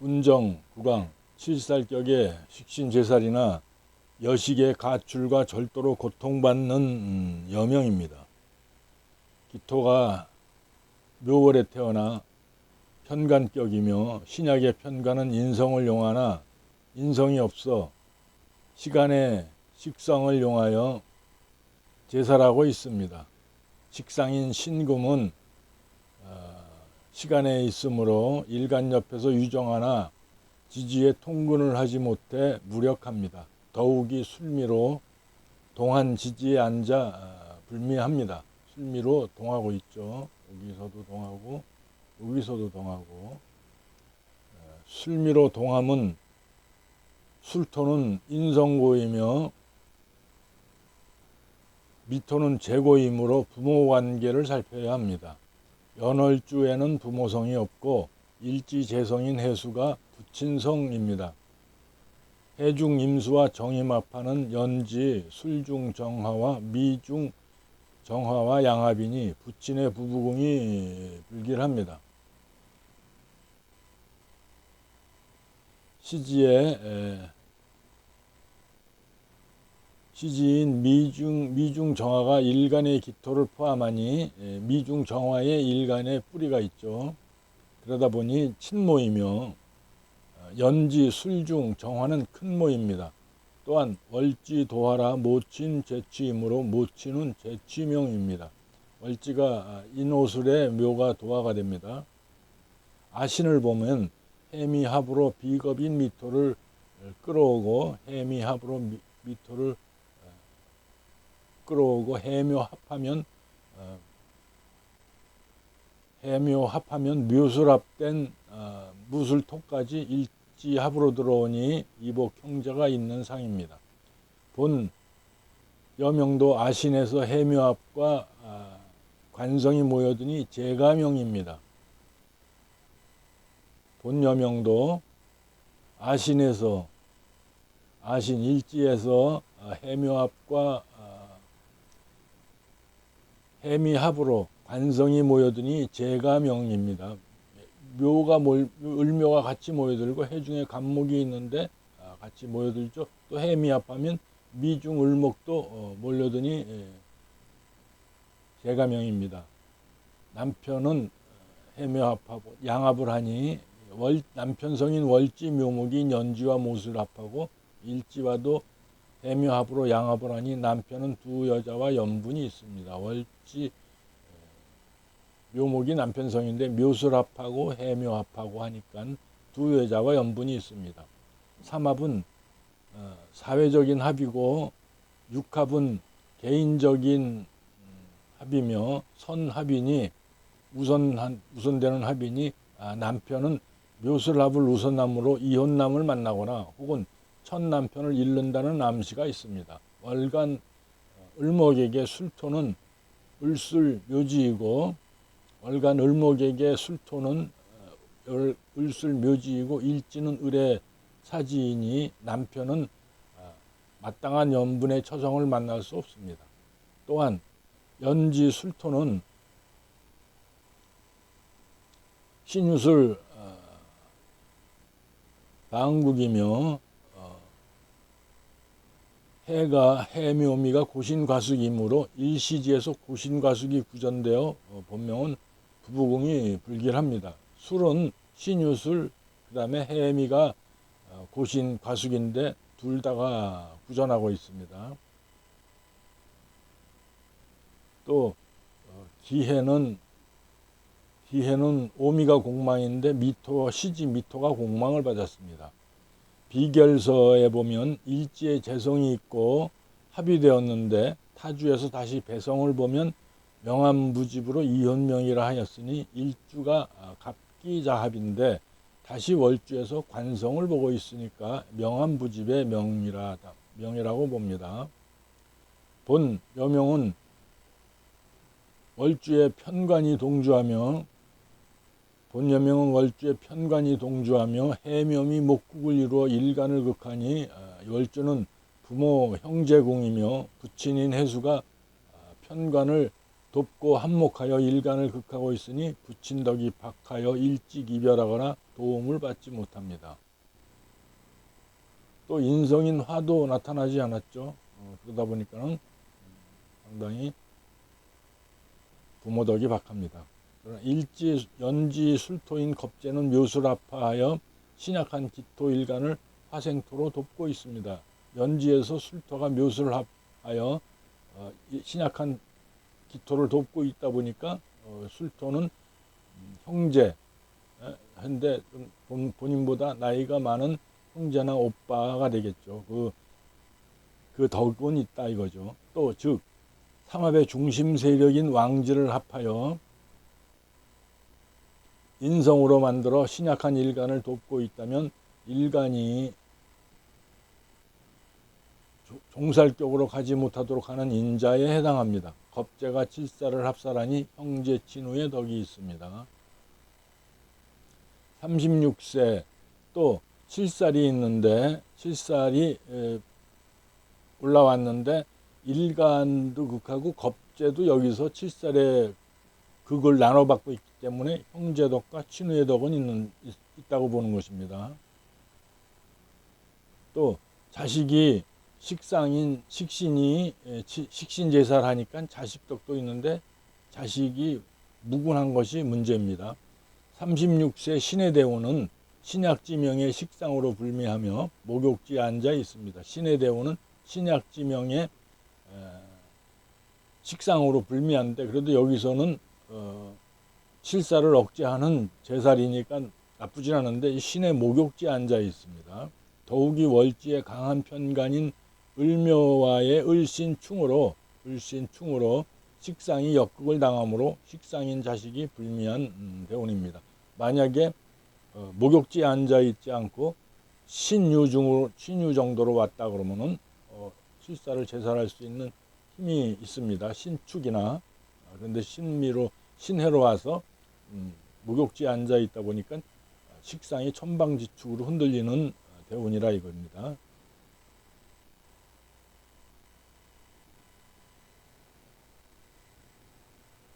운정, 구강, 칠살격의 식신제살이나 여식의 가출과 절도로 고통받는 음, 여명입니다. 기토가 묘월에 태어나 편간격이며 신약의 편간은 인성을 용하나 인성이 없어 시간의 식성을 용하여 제살하고 있습니다. 식상인 신금은 어, 시간에 있으므로 일간 옆에서 유정하나 지지에 통근을 하지 못해 무력합니다. 더욱이 술미로 동한 지지에 앉아 어, 불미합니다. 술미로 동하고 있죠. 여기서도 동하고 여기서도 동하고 어, 술미로 동함은 술토는 인성고이며 미토는 재고이므로 부모 관계를 살펴야 합니다. 연월주에는 부모성이 없고 일지재성인 해수가 부친성입니다. 해중 임수와 정임합하는 연지 술중 정화와 미중 정화와 양합이니 부친의 부부궁이 불길합니다. 시지에 에, 시지인 미중 미중 정화가 일간의 기토를 포함하니 에, 미중 정화에 일간의 뿌리가 있죠. 그러다 보니 친모이며 어, 연지 술중 정화는 큰 모입니다. 또한 월지 도하라 모친 재치이므로 모친은 재치명입니다. 월지가 아, 인호술의 묘가 도화가 됩니다. 아신을 보면 해미합으로 비겁인 미토를 끌어오고 해미합으로 미- 미토를 어, 끌어오고 해묘 합하면 어, 해묘 합하면 묘술합된 어, 무술토까지 일지합으로 들어오니 이복 형제가 있는 상입니다. 본 여명도 아신에서 해묘합과 아, 관성이 모여드니 제가명입니다. 본 여명도 아신에서 아신 일지에서 아, 해묘합과 아, 해미합으로 관성이 모여드니 제가 명입니다. 묘가 몰, 을묘가 같이 모여들고 해중에 간목이 있는데 아, 같이 모여들죠. 또 해미합하면 미중 을목도 어, 몰려드니 예, 제가 명입니다. 남편은 해묘합하고 양합을 하니 월, 남편 성인 월지 묘목이 연지와 못을 합하고 일지와도 해묘합으로 양합을 하니 남편은 두 여자와 연분이 있습니다. 월지 에, 묘목이 남편성인데 묘술합하고 해묘합하고 하니까 두 여자와 연분이 있습니다. 삼합은 어, 사회적인 합이고 육합은 개인적인 음, 합이며 선합이니 우선한 우선되는 합이니 아, 남편은 묘술합을 우선남으로 이혼남을 만나거나 혹은 첫 남편을 잃는다는 암시가 있습니다. 월간 어, 을목에게 술토는 을술 묘지이고 월간 을목에게 술토는 어, 을- 을술 묘지이고 일지는 을의 사지이니 남편은 어, 마땅한 연분의 처성을 만날 수 없습니다. 또한 연지 술토는 신유술 어, 방국이며 어, 해가 해묘미가 고신과숙이므로 일시지에서 고신과숙이 구전되어 어, 본명은 부부궁이 불길합니다. 술은 신유술 그 다음에 해미가 어, 고신과숙인데 둘 다가 구전하고 있습니다. 또 어, 기해는 기해는 오미가 공망인데 미토 시지 미토가 공망을 받았습니다. 비결서에 보면 일지의 재성이 있고 합의되었는데 타주에서 다시 배성을 보면 명암부집으로 이혼명이라 하였으니 일주가 아, 갑기자합인데 다시 월주에서 관성을 보고 있으니까 명암부집의 명이라 명이라고 봅니다. 본 여명은 월주에 편관이 동주하며 본여명은 월주에 편관이 동주하며 해묘미 목국을 이루어 일간을 극하니 아, 월주는 부모 형제궁이며 부친인 해수가 아, 편관을 돕고 한몫하여 일간을 극하고 있으니 부친 덕이 박하여 일찍 이별하거나 도움을 받지 못합니다. 또 인성인 화도 나타나지 않았죠. 어, 그러다 보니까는 상당히 부모 덕이 박합니다. 일지 연지 술토인 겁재는 묘술아파하여 신약한 기토 일간을 화생토로 돕고 있습니다. 연지에서 술토가 묘술하여 어, 이 신약한 기토를 돕고 있다 보니까 어, 술토는 음, 형제 에, 한데 본인보다 나이가 많은 형제나 오빠가 되겠죠. 그, 그 덕은 있다 이거죠. 또즉 삼합의 중심 세력인 왕지를 합하여 인성으로 만들어 신약한 일간을 돕고 있다면 일간이 조- 종살격으로 가지 못하도록 하는 인자에 해당합니다. 겁재가 칠사를 합사하니 형제 친후의 덕이 있습니다. 36세 또 칠살이 있는데 칠살이 에, 올라왔는데 일간도 극하고 겁재도 여기서 칠살에 극을 나눠받고 있기 때문에 형제덕과 친후의 덕은 있는, 있, 있다고 보는 것입니다. 또 자식이 식상인 식신이 에, 치- 식신 제사를 하니까 자식덕도 있는데 자식이 무군한 것이 문제입니다. 36세 신의 대우는 신약지명의 식상으로 불미하며 목욕지에 앉아 있습니다. 신의 대우는 신약지명의 에, 식상으로 불미한데 그래도 여기서는 어, 실사를 억제하는 제살이니까 나쁘진 않은데 이 신의 목욕지에 앉아 있습니다. 더욱이 월지의 강한 편간인 을묘와의 을신충으로 을신충으로 식상이 역극을 당하므로 식상인 자식이 불미한 음, 대운입니다. 만약에 어, 목욕지에 앉아 있지 않고 신유 중으로 신유 정도로 왔다 그러면은 어, 실사를 제살할 수 있는 힘이 있습니다. 신축이나 아, 그런데 신미로 신해로 와서 음, 목욕지에 앉아 있다 보니까 식상이 천방지축으로 흔들리는 어, 대운이라 이겁니다.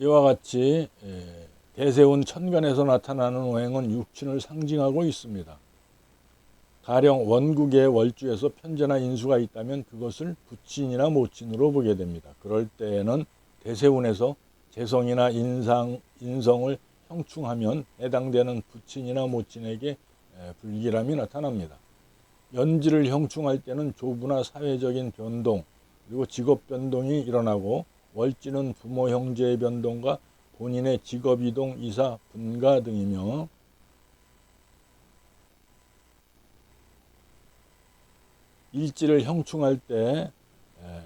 이와 같이 에, 대세운 천간에서 나타나는 오행은 육친을 상징하고 있습니다. 가령 원국의 월주에서 편제나 인수가 있다면 그것을 부친이나 모친으로 보게 됩니다. 그럴 때에는 대세운에서 재성이나 인상, 인성을 형충하면 해당되는 부친이나 모친에게 에, 불길함이 나타납니다. 연지를 형충할 때는 조부나 사회적인 변동 그리고 직업 변동이 일어나고 월지는 부모 형제의 변동과 본인의 직업 이동, 이사, 분가 등이며 일지를 형충할 때 에,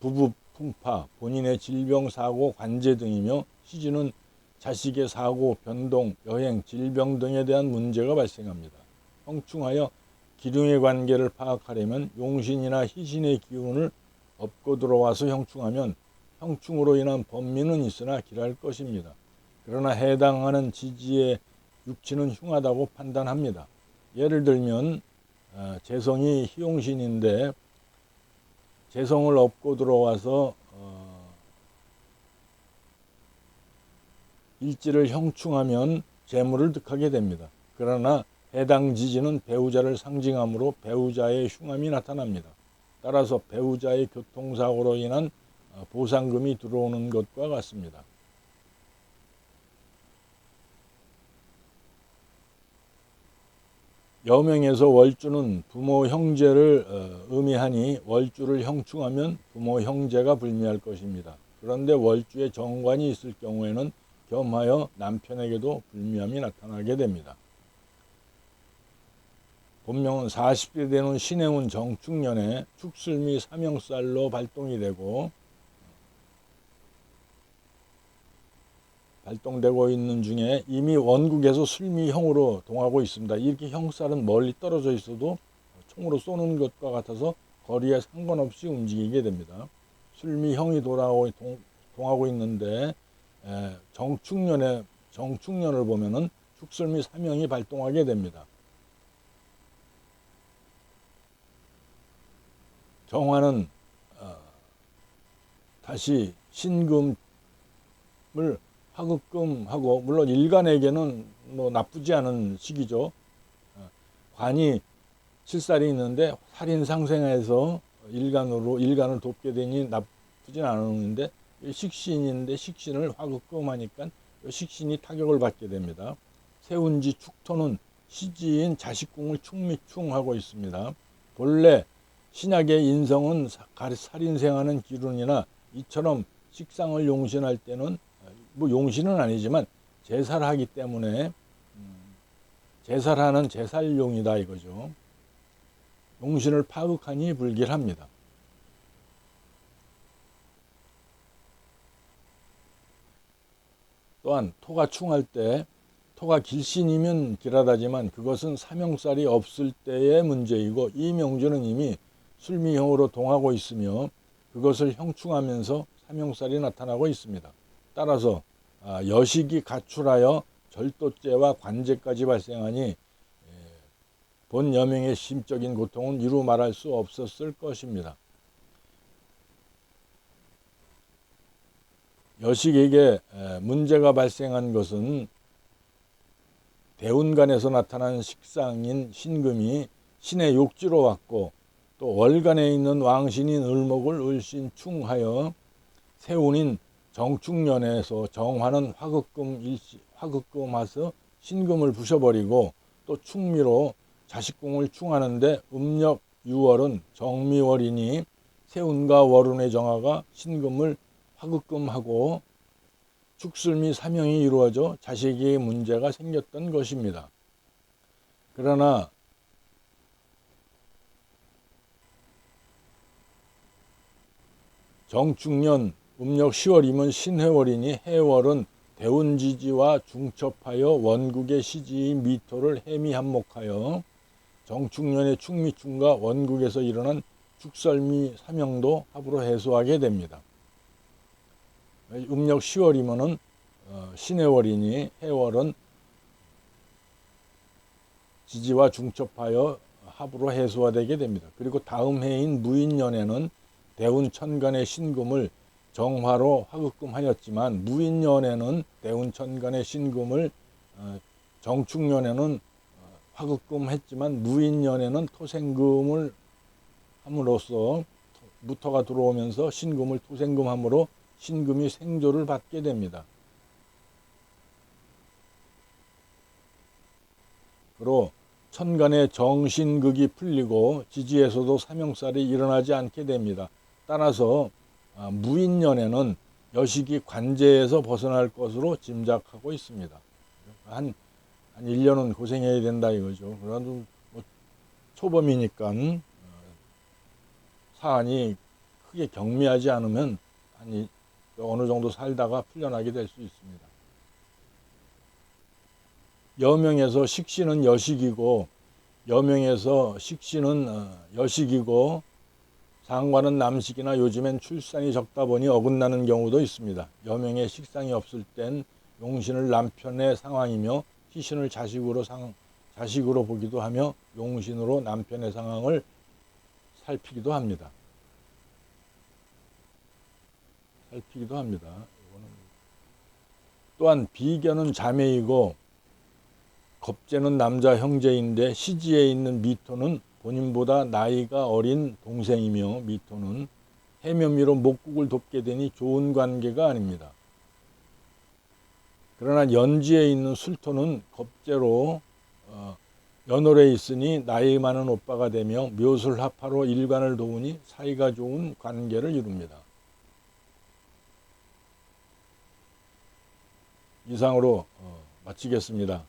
부부 풍파, 본인의 질병, 사고, 관제 등이며 시주는 자식의 사고, 변동, 여행, 질병 등에 대한 문제가 발생합니다. 형충하여 기둥의 관계를 파악하려면 용신이나 희신의 기운을 업고 들어와서 형충하면 형충으로 인한 범민은 있으나 길할 것입니다. 그러나 해당하는 지지의 육치는 흉하다고 판단합니다. 예를 들면 어, 재성이 희용신인데 재성을 업고 들어와서 어, 일지를 형충하면 재물을 득하게 됩니다. 그러나 해당 지지는 배우자를 상징하므로 배우자의 흉함이 나타납니다. 따라서 배우자의 교통사고로 인한 어, 보상금이 들어오는 것과 같습니다. 여명에서 월주는 부모 형제를 어, 의미하니 월주를 형충하면 부모 형제가 불미할 것입니다. 그런데 월주에 정관이 있을 경우에는 겸하여 남편에게도 불미함이 나타나게 됩니다. 본명은 40대 되는 신해운 정축년에 축술미 삼형살로 발동이 되고 발동되고 있는 중에 이미 원국에서 술미형으로 동하고 있습니다. 이렇게 형살은 멀리 떨어져 있어도 총으로 쏘는 것과 같아서 거리에 상관없이 움직이게 됩니다. 술미형이 돌아오고 동, 동하고 있는데 에, 정축년에 정축년을 보면은 축술미 삼형이 발동하게 됩니다. 정화는 어, 다시 신금 관 계를 화급금하고 물론 일간에게는 뭐 나쁘지 않은 시기죠. 어, 관이 칠살이 있는데 살인 상생해서 일간으로 일간을 돕게 되니 나쁘진 않았는데 식신인데 식신을 화급금하니까 식신이 타격을 받게 됩니다. 세운지 축토는 시지인 자식궁을 충미충하고 있습니다. 본래 신약의 인성은 살인생하는 기run이나 이처럼 식상을 용신할 때는 뭐 용신은 아니지만 제사를 하기 때문에 음, 제사하는 제살용이다 이거죠. 용신을 파극하니 불길합니다. 또한 토가 충할 때 토가 길신이면 길하다지만 그것은 사명살이 없을 때의 문제이고 이 명주는 이미 술미형으로 동하고 있으며 그것을 형충하면서 사명살이 나타나고 있습니다. 따라서 아, 여식이 가출하여 절도죄와 관제까지 발생하니 예, 본 여명의 심적인 고통은 이루 말할 수 없었을 것입니다. 여식에게 문제가 발생한 것은 대운간에서 나타난 식상인 신금이 신의 욕지로 왔고 또 월간에 있는 왕신인 을목을 을신충하여 세운인 정충년에서 정화는 화극금 일시 화극금 하서 신금을 부셔버리고 또 충미로 자식궁을 충하는데 음력 6월은 정미월이니 세운과 월운의 정화가 신금을 화극금하고 축술미 사명이 이루어져 자식에게 문제가 생겼던 것입니다. 그러나 정축년 음력 10월이면 신해월이니 해월은 대운지지와 중첩하여 원국의 시지인 미토를 해미한목하여 정축년의 축미충과 원국에서 일어난 축설미 사명도 합으로 해소하게 됩니다. 음력 10월이면은 어, 신해월이니 해월은 지지와 중첩하여 합으로 해소화되게 됩니다. 그리고 다음 해인 무인년에는 대운 천간의 신금을 정화로 화급금하였지만 무인년에는 대운천간의 신금을 어, 정축년에는 어, 화급금했지만 무인년에는 토생금을 함으로써 무토가 들어오면서 신금을 토생금함으로 신금이 생조를 받게 됩니다. 그로 천간의 정신극이 풀리고 지지에서도 사명살이 일어나지 않게 됩니다. 따라서 아, 무인년에는 여식이 관제에서 벗어날 것으로 짐작하고 있습니다. 한, 한 1년은 고생해야 된다 이거죠. 그래도 뭐 초범이니까 어, 사안이 크게 경미하지 않으면 한 어느 정도 살다가 풀려나게 될 수 있습니다. 여명에서 식신은 여식이고 여명에서 식신은 어, 여식이고 상관은 남식이나 요즘엔 출산이 적다 보니 어긋나는 경우도 있습니다. 여명에 식상이 없을 땐 용신을 남편의 상황이며 희신을 자식으로 상, 자식으로 보기도 하며 용신으로 남편의 상황을 살피기도 합니다. 살피기도 합니다. 또한 비견은 자매이고 겁재는 남자 형제인데 시지에 있는 미토는 본인보다 나이가 어린 동생이며 미토는 해면미로 목국을 돕게 되니 좋은 관계가 아닙니다. 그러나 연지에 있는 술토는 겁제로 어, 연월에 있으니 나이 많은 오빠가 되며 묘술합파로 일관을 도우니 사이가 좋은 관계를 이룹니다. 이상으로 어, 마치겠습니다.